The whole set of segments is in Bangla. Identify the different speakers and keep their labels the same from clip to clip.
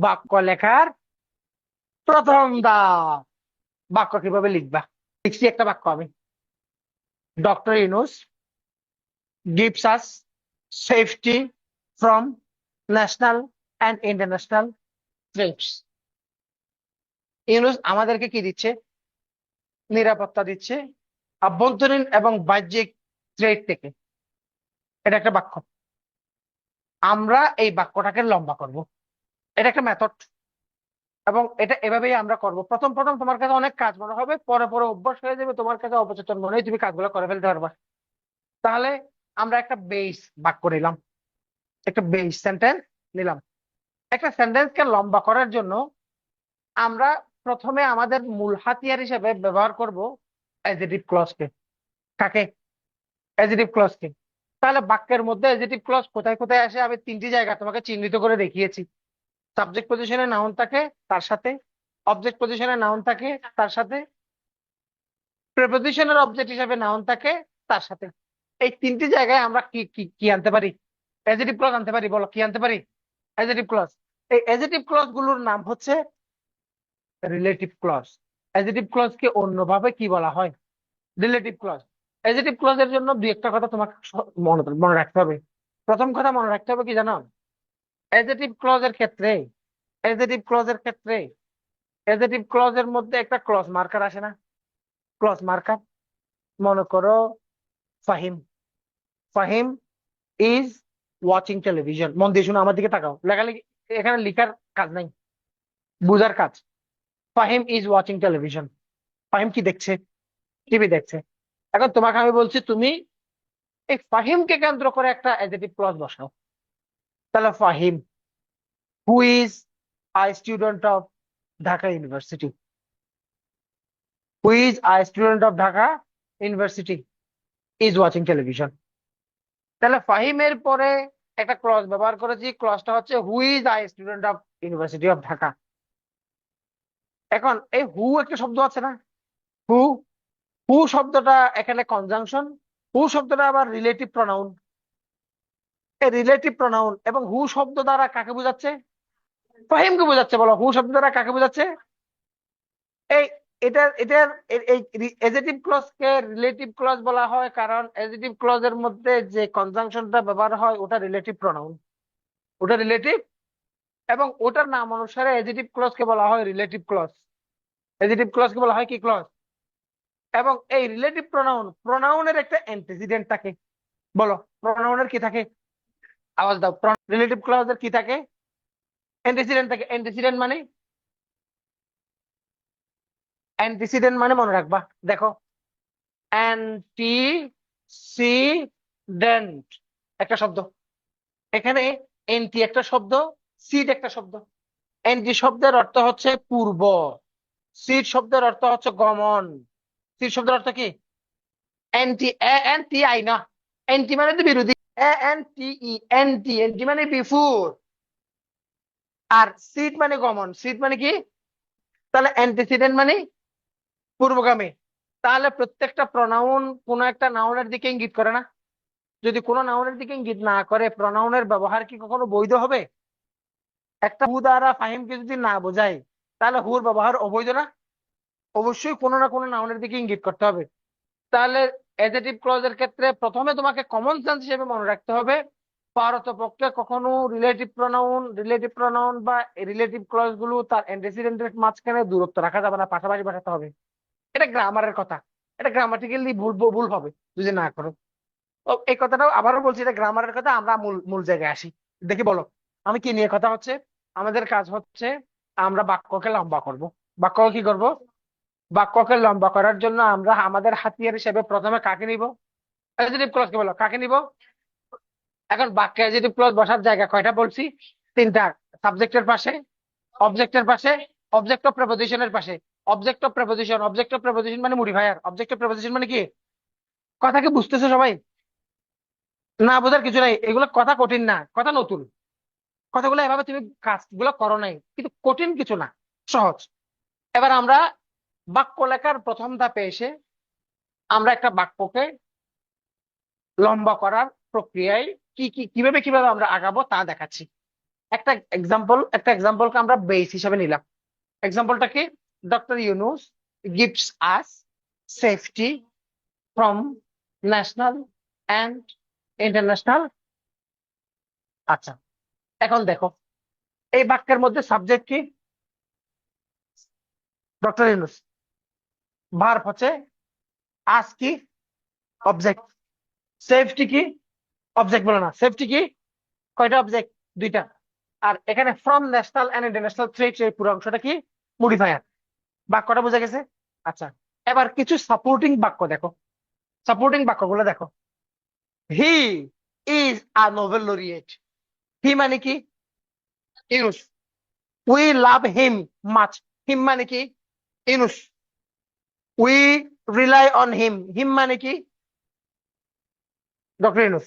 Speaker 1: বাক্য লেখার প্রথম ধাপ বাক্য কীভাবে লিখবা? লিখছি একটা বাক্য আমি। Doctor Yunus gives us safety from national and international threats Yunus আমাদেরকে কি দিচ্ছে? নিরাপত্তা দিচ্ছে আভ্যন্তরীণ এবং বাহ্যিক থ্রেট থেকে। এটা একটা বাক্য। আমরা এই বাক্যটাকে লম্বা করব। এটা একটা মেথড এবং এটা এভাবেই আমরা করব। প্রথম প্রথম তোমার কাছে অনেক কাজ মনে হবে, পরে পরে অভ্যাস হয়ে যাবে, তোমার কাছে অবচেতন মনে হয়, তুমি কাজগুলো করে ফেলতে পারবা। তাহলে আমরা একটা বেস বাক্য নিলাম। একটা বেস সেন্টেন্স নিলাম। একটা সেন্টেন্সকে লম্বা করার জন্য আমরা প্রথমে আমাদের মূল হাতিয়ার হিসেবে ব্যবহার করব অ্যাজেটিভ ক্লজকে কাকে? অ্যাজেটিভ ক্লজকে তাহলে বাক্যের মধ্যে অ্যাজেটিভ ক্লজ কোথায় কোথায় আসে? আমি তিনটি জায়গা তোমাকে চিহ্নিত করে দেখিয়েছি। সাবজেক্ট পজিশনে নাউন থাকে, তার সাথে অবজেক্ট পজিশনে নাউন থাকে, তার সাথে প্রেপোজিশনের অবজেক্ট হিসেবে নাউন থাকে, তার সাথে। এই তিনটি জায়গায় আমরা কি কি কি আনতে পারি? অ্যাজেটিভ ক্লজ আনতে পারি, বলো, কি আনতে পারি? অ্যাজেটিভ ক্লজ এই অ্যাজেটিভ ক্লজগুলোর নাম হচ্ছে রিলেটিভ ক্লজ অ্যাজেটিভ ক্লজ কে অন্যভাবে কি বলা হয়? রিলেটিভ ক্লজ অ্যাজেটিভ ক্লজের জন্য দুই একটা কথা তোমাকে মনে মনে রাখতে হবে। প্রথম কথা মনে রাখতে হবে কি জানো? অ্যাজেটিভ ক্লজের ক্ষেত্রে অ্যাজেটিভ ক্লজের ক্ষেত্রে অ্যাজেটিভ ক্লজের মধ্যে একটা ক্লজ মার্কার আসে না। ক্লজ মার্কার মনে করো Fahim. Fahim is watching television মন দিয়ে শুনো আমার দিকে তাকাও। লেখালেখি, এখানে লিখার কাজ নাই। বুঝার কাজ। Fahim is watching television Fahim কি দেখছে? টিভি দেখছে। এখন তোমাকে আমি বলছি, তুমি এই ফাহিমকে কেন্দ্র করে একটা অ্যাডজেটিভ ক্লজ বসাও। তাহলে Fahim who is a student of Dhaka University who is a student of Dhaka University is watching television তাহলে ফাহিমের পরে একটা ক্লজ ব্যবহার করেছি ক্লজটা হচ্ছে who is a student of university of Dhaka এখন এই হু একটা শব্দ আছে না? হু হু শব্দটা এখানে কনজাংশন হু শব্দটা আবার রিলেটিভ প্রনাউন রিলেটিভ প্রনাউন এবং হু শব্দ দ্বারা কাকে বোঝাচ্ছে? ফাহিমকে বোঝাচ্ছে, বলো। হু শব্দ দ্বারা কাকে বোঝাচ্ছে? এই এটার এটার এই এজেটিভ ক্লজ কে রিলেটিভ ক্লজ বলা হয়, কারণ এজেটিভ ক্লজ এর মধ্যে যে কনজাংশনটা ব্যবহার হয়, ওটা রিলেটিভ প্রনাউন ওটা রিলেটিভ এবং ওটার নাম অনুসারে এজেটিভ ক্লজ কে বলা হয় রিলেটিভ ক্লজ এজেটিভ ক্লজ কে বলা হয় কি ক্লজ এবং এই রিলেটিভ প্রোনাউন প্রোনাউনের একটা অ্যান্টিসিডেন্ট থাকে। বলো প্রোনাউনের কি থাকে? আওয়াজ দাও। রিলেটিভ ক্লজের কি থাকে? অ্যান্টিসিডেন্ট থাকে। অ্যান্টিসিডেন্ট মানে? অ্যান্টিসিডেন্ট মানে মনে রাখবা। দেখো। অ্যান্টিসিডেন্ট একটা শব্দ। এখানে এন্টি একটা শব্দ সিড একটা শব্দ। এন্টি শব্দের অর্থ হচ্ছে পূর্ব। সিড শব্দের অর্থ হচ্ছে গমন। সিড শব্দের অর্থ কি? অ্যান্টি অ্যান্টি আই না। মানে তো বিরোধী। এনটি অ্যান্টি মানে বিফোর আর সিড মানে গমন সিড মানে কি? তাহলে অ্যান্টিসিডেন্ট মানে পূর্বগামী। তাহলে প্রত্যেকটা প্রনাউন কোন একটা নাউনের দিকে ইঙ্গিত করে না। যদি কোনো নাউনের দিকে ইঙ্গিত না করে প্রনাউনের ব্যবহার কি কখনো বৈধ হবে? একটা হু দ্বারা ফাহিমকে যদি না বোঝায়, তাহলে হুর ব্যবহার অবৈধ না? অবশ্যই কোনো না কোনো নাউনের দিকে ইঙ্গিত করতে হবে। তাহলে এজেটিভ ক্লজের ক্ষেত্রে প্রথমে তোমাকে কমন সেন্স হিসেবে মনে রাখতে হবে। পারতপক্ষে কখনো রিলেটিভ প্রনাউন রিলেটিভ প্রনাউন বা রিলেটিভ ক্লজগুলো তার অ্যান্টিসিডেন্টের মাঝখানে দূরত্ব রাখা যাবে না, পাশাপাশি পাঠাতে হবে। এটা গ্রামারের কথা। এটা গ্রামাটিক্যালি ভুল ভুল হবে, যদি না করো। এই কথাটাও আবারও বলছি, এটা গ্রামারের কথা, আমরা মূল মূল জায়গায় আসি। দেখি বলো, আমি কি নিয়ে কথা হচ্ছে? আমাদের কাজ হচ্ছে, আমরা বাক্যকে লম্বা করব। বাক্য কি করব? বাক্যকে লম্বা করার জন্য আমরা আমাদের হাতিয়ার হিসেবে প্রথমে কাকে নিব? অ্যাডজেটিভ ক্লজ কে বলো, কাকে নিব? এখন বাক্যে অ্যাডজেটিভ ক্লজ বসার জায়গা কয়টা বলছি? তিনটা সাবজেক্টের পাশে অবজেক্টের পাশে অবজেক্ট অফ প্রেপোজিশনের পাশে। Object of preposition object of preposition মানে মডিফায়ার অবজেক্ট অফ প্রেপোজিশন মানে কি? কথা কি বুঝতেছো সবাই? না বোঝার কিছু নাই, এগুলো কথা কঠিন না, কথা নতুন। কথাগুলো এভাবে তুমি কাজগুলো করো নাই, কিন্তু কঠিন কিছু না, সহজ। এবার আমরা বাক্য লেখার প্রথম ধাপে এসে আমরা একটা বাক্যকে লম্বা করার প্রক্রিয়ায় কি কি, কীভাবে কীভাবে আমরা আগাবো তা দেখাচ্ছি। একটা এক্সাম্পল একটা এক্সাম্পলকে আমরা বেস হিসাবে নিলাম। এক্সাম্পলটা কি? Doctor Yunus gives us safety from national and international আচ্ছা এখন দেখো, এই বাক্যের মধ্যে সাবজেক্ট কি? ডক্টর ইউনুস ভার্ব হচ্ছে আস কি? অবজেক্ট সেফটি কি? অবজেক্ট বলে না। সেফটি কি? কয়টা অবজেক্ট দুইটা। আর এখানে from national and international threat এই পুরো অংশটা কি? মডিফায়ার বাক্যটা বোঝা গেছে? আচ্ছা এবার কিছু সাপোর্টিং বাক্য দেখো। সাপোর্টিং বাক্যগুলো দেখো। He is a Nobel laureate he মানে কি? Yunus. We love him much him মানে কি? Yunus. We rely on him him মানে কি? Doctor Yunus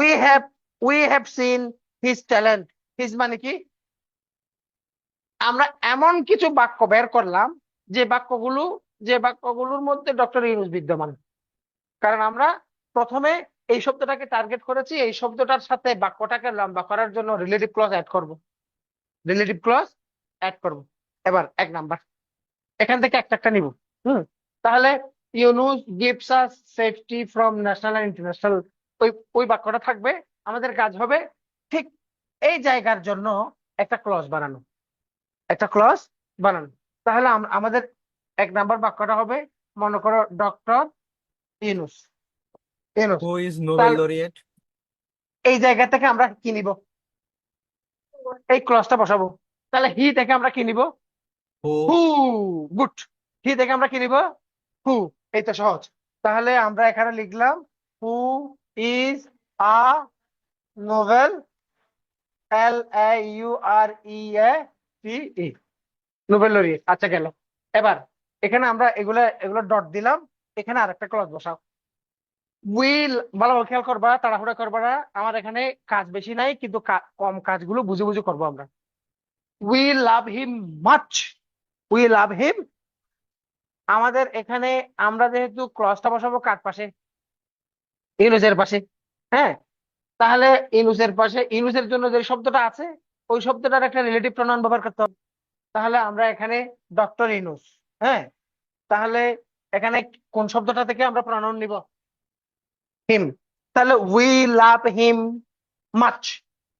Speaker 1: we have we have seen his talent. His মানে কি? আমরা এমন কিছু বাক্য বের করলাম যে বাক্যগুলো যে বাক্যগুলোর মধ্যে ডক্টর ইউনুস বিদ্যমান। কারণ আমরা প্রথমে এই শব্দটাকে টার্গেট করেছি এই শব্দটার সাথে বাক্যটাকে লম্বা করার জন্য রিলেটিভ ক্লজ অ্যাড করব। রিলেটিভ ক্লজ অ্যাড করব। এবার এক নাম্বার এখান থেকে একটা একটা নিব। হুম তাহলে Yunus gives us safety from national and international ওই ওই বাক্যটা থাকবে আমাদের কাজ হবে ঠিক এই জায়গার জন্য একটা ক্লজ বানানো। একটা ক্লজ বানানো। তাহলে আমাদের এক নাম্বার বাক্যটা হবে মনে করো doctor Yunus. Yunus
Speaker 2: who is Nobel
Speaker 1: তাহলে-
Speaker 2: লরিয়েট
Speaker 1: এই জায়গা থেকে আমরা কি নিব? এই ক্লজটা বসাবো। তাহলে হি থেকে আমরা কি নিব?
Speaker 2: হু
Speaker 1: গুড হি থেকে আমরা কি নিব? হু তো সহজ। তাহলে আমরা এখানে লিখলাম, who is a Nobel, L A U R E A T E. Nobel laureate আচ্ছা গেল। এবার, এখানে আমরা এগুলা, এগুলো ডট দিলাম, এখানে আরেকটা ক্লজ বসাও। উইল, ভালো খেয়াল করবা, তাড়াহুড়া করবা না, আমার এখানে কাজ বেশি নাই, কিন্তু কম কাজগুলো বুঝে বুঝে করব আমরা। We love him much, we love him আমাদের এখানে আমরা যেহেতু ক্লজটা বসাবো কার পাশে? ইনুসের পাশে হ্যাঁ? তাহলে ইনুসের পাশে ইনুসের জন্য যে শব্দটা আছে, ওই শব্দটার একটা রিলেটিভ প্রনাউন ব্যবহার করতে হবে। তাহলে আমরা এখানে ডক্টর ইনুস হ্যাঁ? তাহলে এখানে কোন শব্দটা থেকে আমরা প্রনাউন নিব? হিম তাহলে we love him much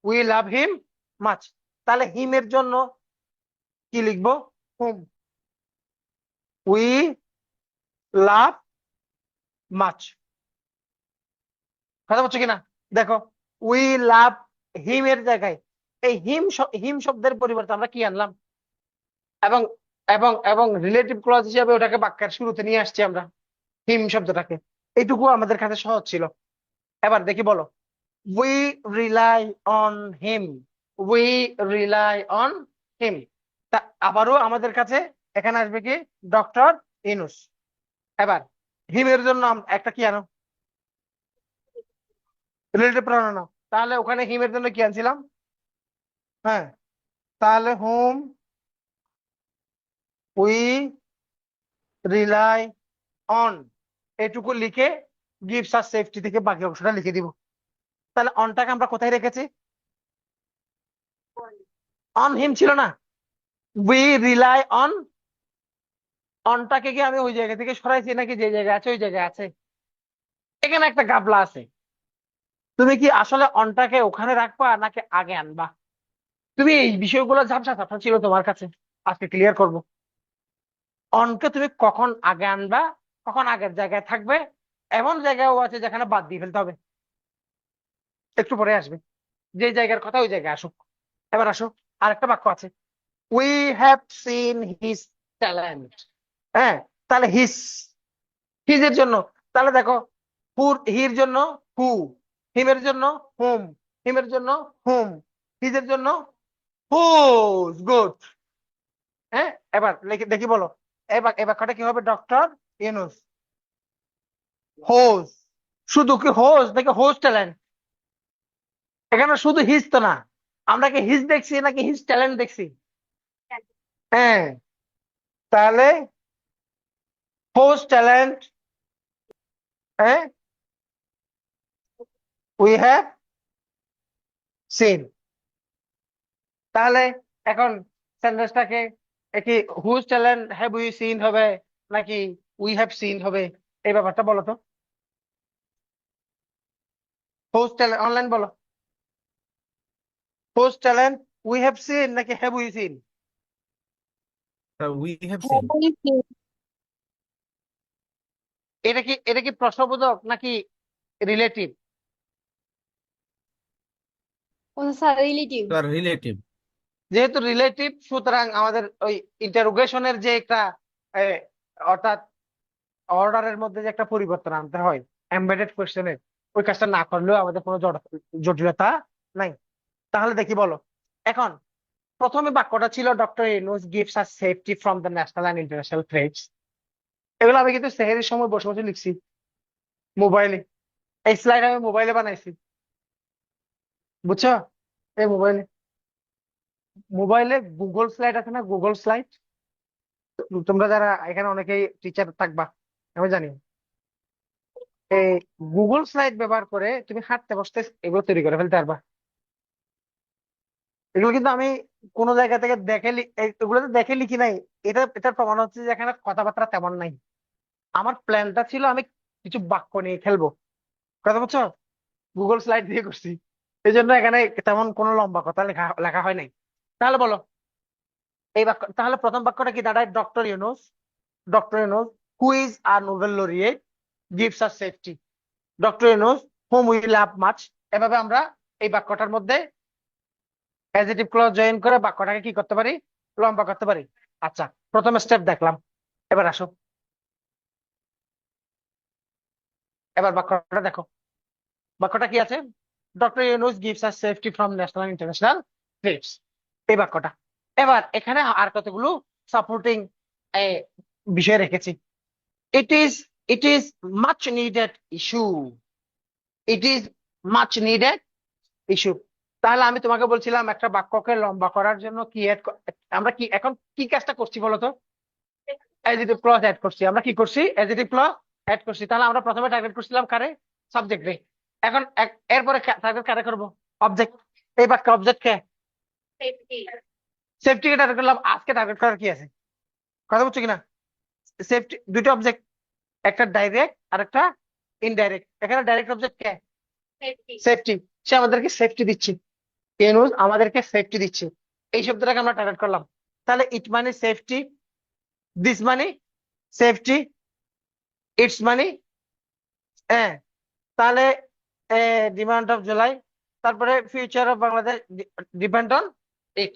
Speaker 1: we love him much তাহলে হিমের জন্য কি লিখব? হুম উই লাভ মাচ কথা বলছো কিনা? দেখো উই লাভ হিম এর জায়গায়। এই হিম হিম শব্দের পরিবর্তে আমরা কি আনলাম? এবং এবং এবং রিলেটিভ ক্লজ হিসেবে ওটাকে বাক্যের শুরুতে নিয়ে আসছি আমরা হিম শব্দটাকে। এইটুকু আমাদের কাছে সহজ ছিল। এবার দেখি বলো। We rely on him we rely on him তা আবারও আমাদের কাছে এখানে আসবে কি? ডক্টর ইনুস। এবার, হিমের জন্য একটা কি আনো? রিলেটিভ আনো। তাহলে ওখানে হিমের জন্য কি আনছিলাম? হ্যাঁ তাহলে হোম উই রিলাই অন এটুকু লিখে গিভস আর সেফটি থেকে বাকি অংশটা লিখে দিব। তাহলে অনটাকে আমরা কোথায় রেখেছি? অন হিম ছিল না। উই রিলাই অন অনটাকে কি আমি ওই জায়গা থেকে সরাইছি নাকি যে জায়গায় আছে, ওই জায়গায় আছে। এখানে একটা গাবলা আছে। তুমি কি আসলে অনটাকে ওখানে রাখবা নাকি আগে আনবা? তুমি এই বিষয়গুলো ঝাপসা ঝাপসা ছিল তোমার কাছে। আজকে ক্লিয়ার করব। অনকে তুমি কখন আগে আনবা, কখন আগের জায়গায় থাকবে, এমন জায়গাও আছে যেখানে বাদ দিয়ে ফেলতে হবে। একটু পরে আসবে। যে জায়গার কথা ওই জায়গায় আসুক। এবার আসো, আরেকটা বাক্য আছে। We have seen his talent হ্যাঁ তাহলে হিস হিজের জন্য। তাহলে দেখো হুর হির জন্য হু হিমের জন্য হুম হিমের জন্য হুম হিজের জন্য হুজ গুড হ্যাঁ এবার দেখি বলো। এবার এবার কটা কি হবে? ডক্টর ইউনুস হোজ শুধু কি হোজ নাকি হোজ ট্যালেন্ট এখানে শুধু হিজ তো না। আমরা কি হিজ দেখছি নাকি হিজ ট্যালেন্ট দেখছি? হ্যাঁ। তাহলে হোজ ট্যালেন্ট হ্যাঁ উই হ্যাভ সিন তাহলে এখন সেন্টেন্সটাকে কি whose talent have we seen হবে নাকি উই হ্যাভ সিন হবে এই ব্যাপারটা বলো তো। হুজ ট্যালেন্ট অনলাইন বলো। Whose talent we have seen নাকি have we seen
Speaker 2: we have seen?
Speaker 1: এটা কি এটা কি প্রশ্নবোধক নাকি রিলেটিভ
Speaker 3: স্যার রিলেটিভ
Speaker 2: তার রিলেটিভ
Speaker 1: যেহেতু রিলেটিভ সুতরাং আমাদের ওই ইন্টারোগেশনের যে একটা অর্থাৎ অর্ডারের মধ্যে যে একটা পরিবর্তন আনতে হয় এমবেডেড কোয়েশ্চেনের ওই কাজটা না করলেও আমাদের কোনো জটিলতা নাই। তাহলে দেখি বলো। এখন প্রথমে বাক্যটা ছিল doctor Yunus gives us safety from the national and international threats. এগুলো আমি কিন্তু সেহেরির সময় বসে বসে লিখছি। মোবাইলে। এই স্লাইড আমি মোবাইলে বানাইছি। বুঝছ? এই মোবাইলে। মোবাইলে গুগল স্লাইড আছে না? গুগল স্লাইড তোমরা যারা এখানে অনেকেই টিচার থাকবা, আমি জানি। এই গুগল স্লাইড ব্যবহার করে তুমি হাঁটতে, বসতে এগুলো তৈরি করে ফেলতে পারবা। এগুলো কিন্তু আমি কোনো জায়গা থেকে দেখে এগুলো তো দেখে লিখি নাই। এটা এটার প্রমাণ হচ্ছে যে এখানে কথাবার্তা তেমন নাই। আমার প্ল্যানটা ছিল আমি কিছু বাক্য নিয়ে খেলব। কথা বলছো? গুগল স্লাইড দিয়ে করছি। এই জন্য এখানে তেমন কোনো লম্বা কথা লেখা লেখা হয় নাই। তাহলে বলো, এই বাক্য, তাহলে প্রথম বাক্যটা কি? দাঁড়ায় doctor Yunus doctor Yunus who is a Nobel laureate gives our safety doctor Yunus whom we love much এভাবে আমরা এই বাক্যটার মধ্যে অ্যাডজেটিভ ক্লজ জয়েন করে বাক্যটাকে কি করতে পারি? লম্বা করতে পারি। আচ্ছা প্রথম স্টেপ দেখলাম। এবার আসো। এবার বাক্যটা দেখো। বাক্যটা কি আছে? Doctor Yunus gives us safety from national international threats এই বাক্যটা। এবার এখানে আর কতগুলো সাপোর্টিং বিষয় রেখেছি। It is it is much needed issue it is much needed issue তাহলে আমি তোমাকে বলছিলাম একটা বাক্যকে লম্বা করার জন্য কি অ্যাড আমরা কি, এখন কি কাজটা করছি বলতো অ্যাডিটিভ ক্লজ অ্যাড করছি। আমরা কি করছি? অ্যাডিটিভ ক্লজ অ্যাড করছি। তাহলে আমরা প্রথমে টার্গেট করছিলাম কারে? সাবজেক্ট রে। এখন এরপরে টার্গেট কারে করব? অবজেক্ট এই বাক্যে অবজেক্ট কে? সেফটি কে টার্গেট করলাম। আজকে টার্গেট করার কি আছে? কথা বলছো কিনা? সেফটি দুটো অবজেক্ট একটা ডাইরেক্ট আর একটা ইনডাইরেক্ট এখানে ডাইরেক্ট অবজেক্ট কে? সেফটি সে আমাদেরকে সেফটি দিচ্ছে। ইউনুস আমাদেরকে সেফটি দিচ্ছে। এই শব্দটাকে আমরা টার্গেট করলাম। তাহলে ইট মানে সেফটি দিস মানে সেফটি ইটস মানি হ্যাঁ তাহলে ডিমান্ড অফ জুলাই তারপরে future of Bangladesh depend on it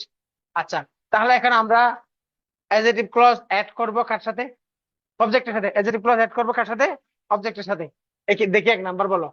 Speaker 1: আচ্ছা তাহলে এখন আমরা অ্যাজেটিভ ক্লজ অ্যাড করব কার সাথে? অবজেক্টের সাথে। অ্যাজেটিভ ক্লজ অ্যাড করব কার সাথে? অবজেক্টের সাথে। দেখি এক নাম্বার বলো।